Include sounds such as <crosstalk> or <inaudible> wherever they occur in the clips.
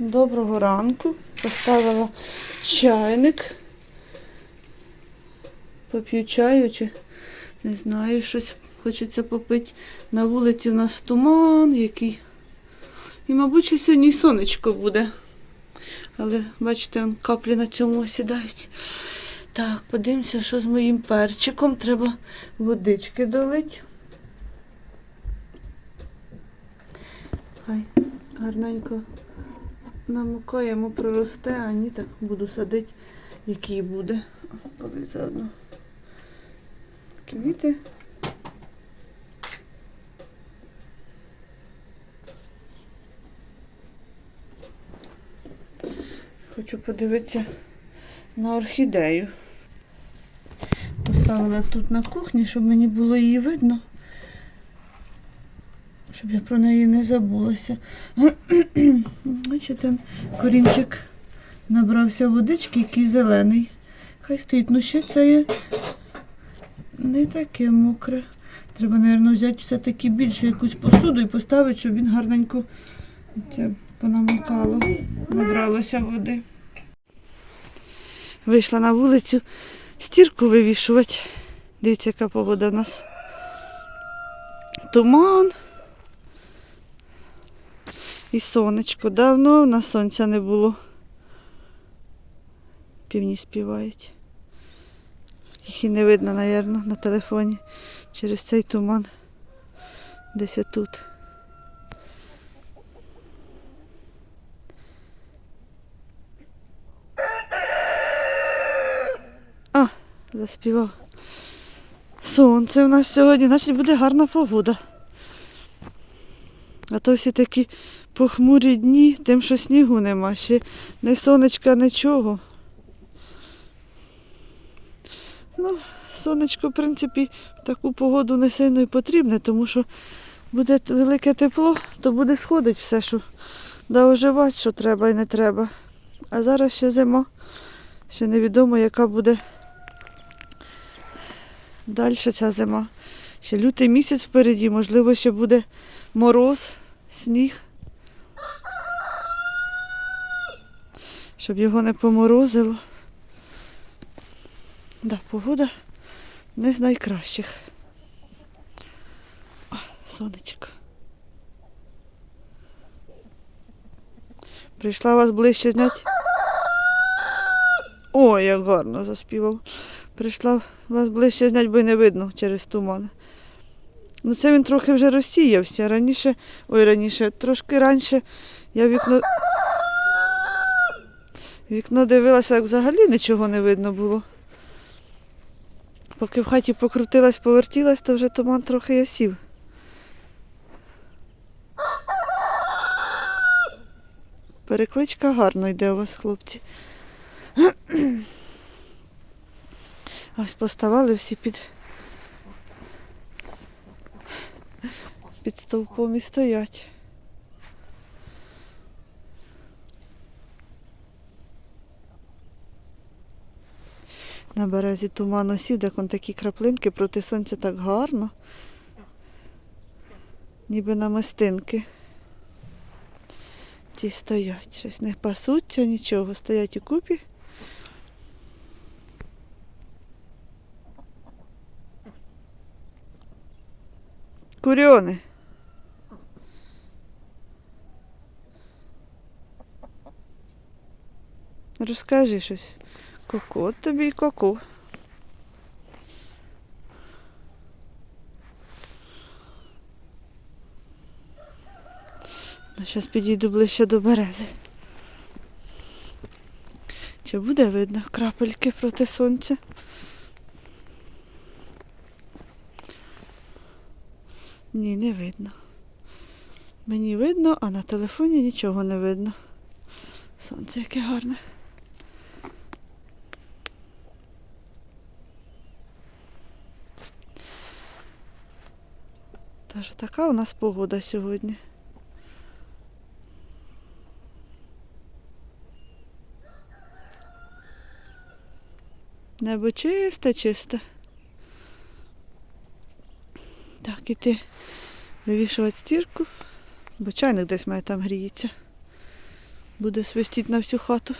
Доброго ранку. Поставила чайник. Поп'ю чаю чи не знаю, щось хочеться попити. На вулиці в нас туман який. І, мабуть, сьогодні сонечко буде. Але бачите, он каплі на цьому осідають. Так, подивимося, що з моїм перчиком. Треба водички долить. Хай гарненько намукаємо, проросте, а ні, так буду садити, який буде. Коли заодно. Квіти. Хочу подивитися на орхідею. Поставила тут на кухні, щоб мені було її видно. Щоб я про неї не забулася. <clears throat> Бачите, корінчик набрався водички, який зелений. Хай стоїть. Ну ще це є не таке мокре. Треба, мабуть, взяти все-таки більшу якусь посуду і поставити, щоб він гарненько це понамокало, набралося води. Вийшла на вулицю стірку вивішувати. Дивіться, яка погода в нас. Туман. І сонечко. Давно в нас сонця не було. Півні співають. Їх і не видно, мабуть, на телефоні через цей туман. Десь отут. А, заспівав. Сонце у нас сьогодні, значить буде гарна погода. А то всі такі похмурі дні, тим, що снігу нема, ще не сонечка, нічого. Ну, сонечко, в принципі, в таку погоду не сильно і потрібне, тому що буде велике тепло, то буде сходить все, що да оживати, що треба і не треба. А зараз ще зима, ще невідомо, яка буде далі ця зима. Ще лютий місяць впереді, можливо, ще буде мороз, сніг. Щоб його не поморозило. Да, погода не з найкращих. О, сонечко. Прийшла вас ближче зняти. Ой, як гарно заспівав. Прийшла вас ближче зняти, бо й не видно через туман. Ну це він трохи вже розсіявся. Раніше, ой, раніше, трошки раніше я вікно. Вікно дивилася, як взагалі нічого не видно було. Поки в хаті покрутилась, повертілась, то вже туман трохи осів. Перекличка гарно йде у вас, хлопці. Ось поставали всі під, під стовпом і стоять. На березі туман осів, де он такі краплинки проти сонця так гарно. Ніби намистинки. Ті стоять. Щось не пасуться, нічого. Стоять у купі. Курьони. Розкажи щось. Ку-ку, тобі ку-ку. Ну, зараз підійду ближче до берези. Чи буде видно крапельки проти сонця? Ні, не видно. Мені видно, а на телефоні нічого не видно. Сонце яке гарне. Тож така у нас погода сьогодні. Небо чисте, чисте. Так, іти вивішувати стірку, бо чайник десь має там гріється. Буде свистіти на всю хату.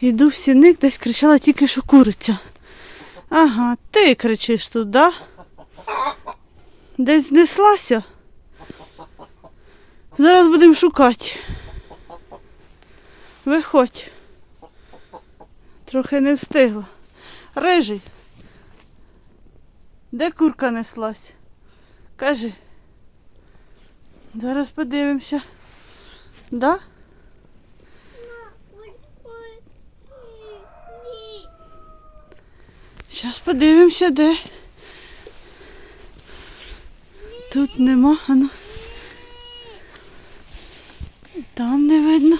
Йду в сіник, десь кричала тільки, що куриця. Ага, ти кричиш тут, да? Десь знеслася. Зараз будемо шукати. Виходь. Трохи не встигла. Рижий. Де курка неслась? Кажи. Зараз подивимося. Да? Зараз подивимося, де. Тут нема, ану. Там не видно.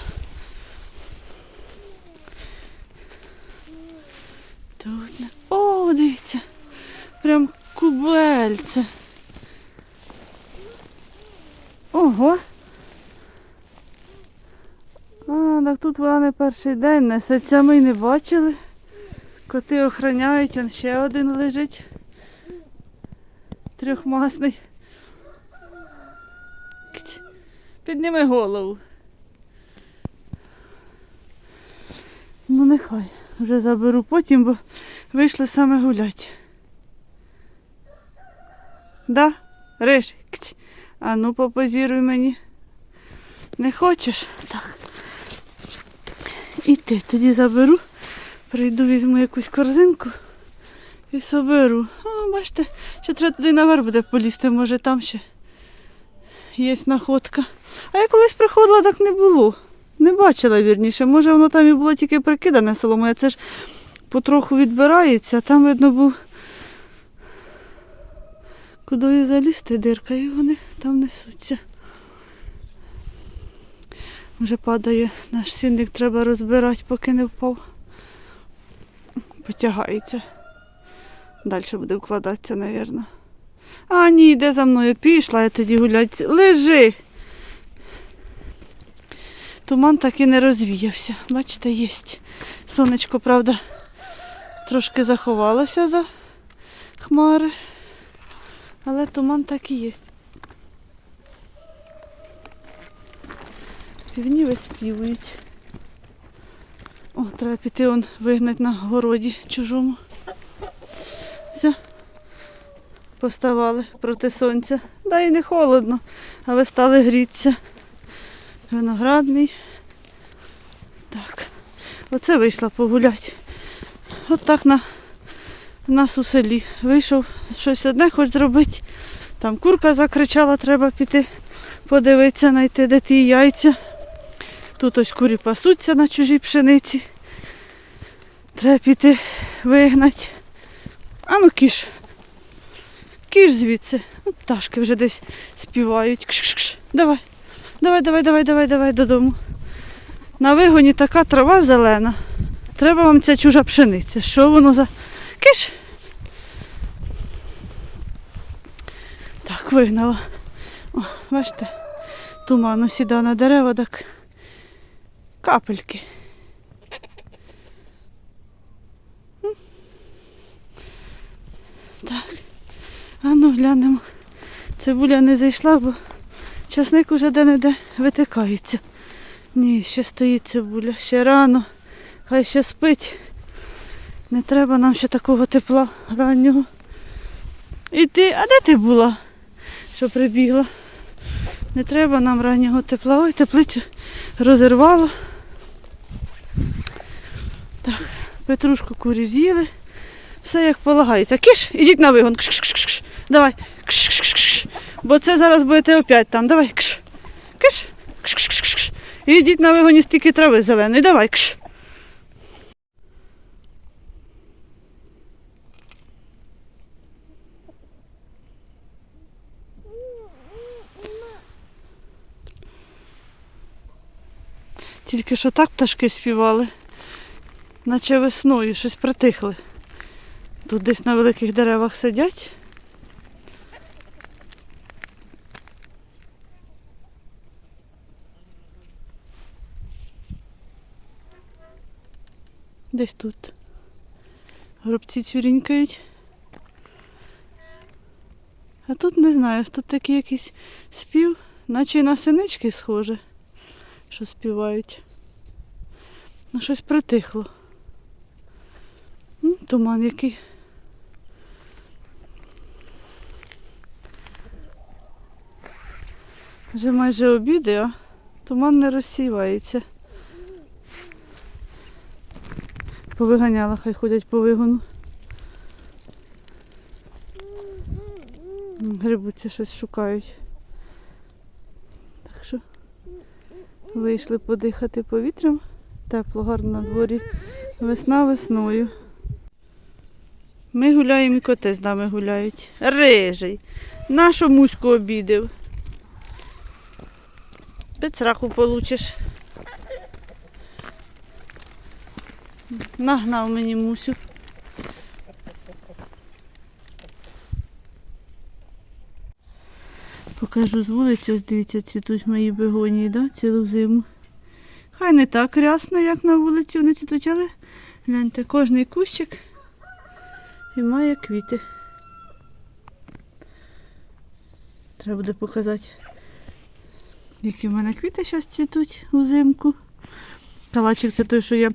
Тут не. О, дивіться. Прям кубельце. Ого. А, так тут вона не перший день несеться, ми й не бачили. Коти охороняють, он ще один лежить. Трьохмасний. Підніми голову. Ну нехай. Вже заберу потім, бо вийшли саме гулять. Да? Риш. А ну попозіруй мені. Не хочеш? Так. І ти тоді заберу. Прийду, візьму якусь корзинку і соберу. О, бачите, ще треба туди наверх буде полізти, може там ще є находка. А я колись приходила, так не було. Не бачила вірніше. Може воно там і було тільки прикидане соломою, це ж потроху відбирається, а там, видно, був кудою залізти дирка, і вони там несуться. Вже падає наш сінник, треба розбирати, поки не впав потягається. Далі буде вкладатися, мабуть. А, ні, йде за мною. Пішла я тоді гулять. Лежи. Туман так і не розвіявся. Бачите, є. Сонечко, правда, трошки заховалося за хмари. Але туман так і є. Півні виспівують. О, треба піти он вигнати на городі чужому. Все. Поставали проти сонця. Да і не холодно, а ви стали грітися. Виноград мій. Так. Оце вийшла погуляти. От так на нас у селі. Вийшов щось одне хоч зробити. Там курка закричала, треба піти подивитися, знайти, де ті яйця. Тут ось курі пасуться на чужій пшениці. Треба піти вигнати. А ну кіш. Кіш звідси. Ну, пташки вже десь співають. Кш-кш-кш. Давай. Давай, давай, давай, давай, давай додому. На вигоні така трава зелена. Треба вам ця чужа пшениця. Що воно за. Киш. Так, вигнала. О, бачите, туман осідав на дерева, так капельки. Так. А ну глянемо. Цибуля не зайшла, бо часник уже де-не-де витикається. Ні, ще стоїть цибуля, ще рано. Хай ще спить. Не треба нам ще такого тепла раннього. І ти, а де ти була? Що прибігла? Не треба нам раннього тепла. Ой, теплицю розірвало. Так, петрушку курі з'їли. Все як полагається. Киш, ідіть на вигон. Кш -кш -кш -кш. Давай. Кш -кш -кш -кш. Бо це зараз будете опять там. Давай. Кш. Киш. Кш -кш -кш -кш. Ідіть на вигоні стільки трави зеленої. Давай. Кш. Тільки що так пташки співали, наче весною щось притихли. Тут десь на великих деревах сидять. Десь тут. Горобці цвірінькають. А тут не знаю, тут такий якийсь спів, наче й на синички схоже що співають. Ну, щось притихло. Туман який. Вже майже обіди, а туман не розсівається. Повиганяла, хай ходять по вигону. М, Грибуться щось шукають. Так що Вийшли подихати повітрям. Тепло, гарно на дворі. Весна весною. Ми гуляємо і коти з нами гуляють. Рижий. Нашу муську обідив. Пецраку получиш. Нагнав мені мусю. Покажу з вулиці, ось дивіться, цвітуть мої бегонії, да, цілу зиму. Хай не так рясно, як на вулиці вони цвітуть, але гляньте, кожний кущик і має квіти. Треба буде показати, які в мене квіти зараз цвітуть узимку. Калачик це той, що я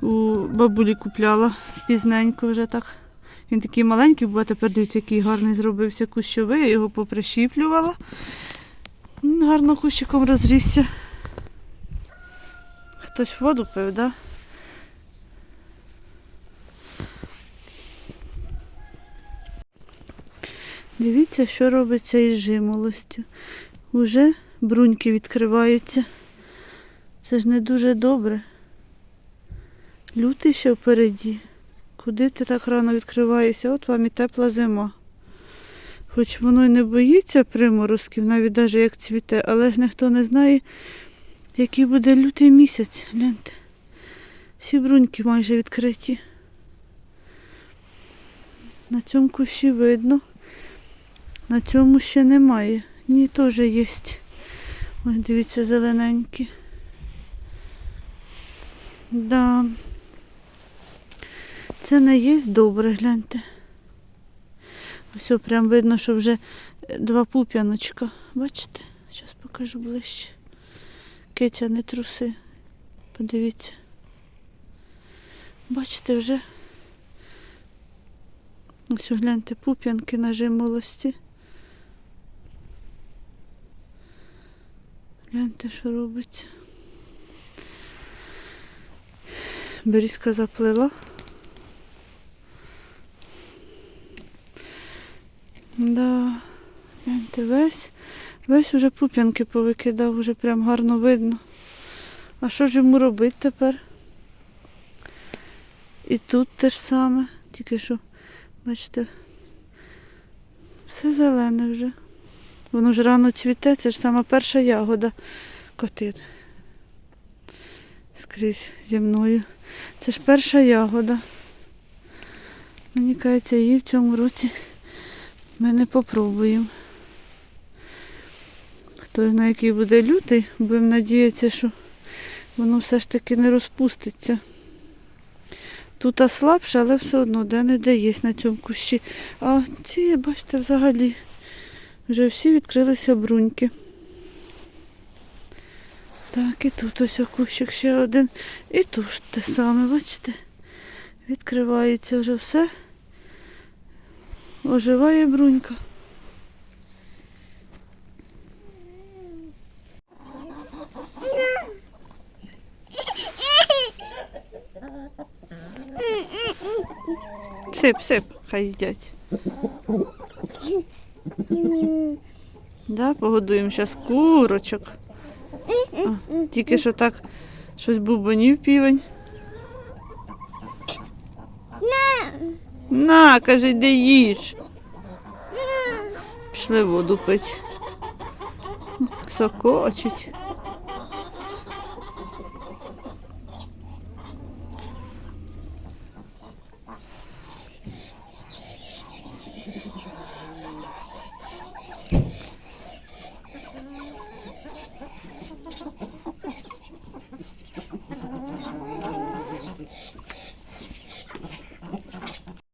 у бабулі купляла пізненько вже так. Він такий маленький, був, а тепер дивіться, який гарний зробився кущовий, я його поприщіплювала. Гарно кущиком розрісся. Хтось воду пив, да? Дивіться, що робиться із жимолостю. Уже бруньки відкриваються. Це ж не дуже добре. Лютий ще впереді. Куди ти так рано відкриваєшся? От вам і тепла зима. Хоч воно й не боїться приморозків, навіть навіть як цвіте, але ж ніхто не знає, який буде лютий місяць. Гляньте. Всі бруньки майже відкриті. На цьому кущі видно. На цьому ще немає. Ні, теж є. Ось дивіться, зелененькі. Да. Це не є добре, гляньте. Ось прям видно, що вже два пуп'яночка. Бачите? Зараз покажу ближче. Киця не труси. Подивіться. Бачите, вже. Ось гляньте, пуп'янки на жимолості. Гляньте, що робиться. Берізка заплила. Да, гляньте, весь, весь уже пуп'янки повикидав, вже прям гарно видно. А що ж йому робити тепер? І тут те ж саме, тільки що, бачите, все зелене вже. Воно ж рано цвіте, це ж сама перша ягода котит. Скрізь зі мною. Це ж перша ягода. Мені кажеться, її в цьому році ми не попробуємо. Хто знає, який буде лютий, будемо надіятися, що воно все ж таки не розпуститься. Тут слабше, але все одно де-не-де є на цьому кущі. А ці, бачите, взагалі вже всі відкрилися бруньки. Так, і тут ось кущик ще один. І тут те саме, бачите? Відкривається вже все. Оживає брунька. Сип, сип, хай їдять. Да, погодуємо зараз курочок. А, тільки що так щось бубонів півень. На, каже, йди їж. Пішли воду пить. Сокочуть.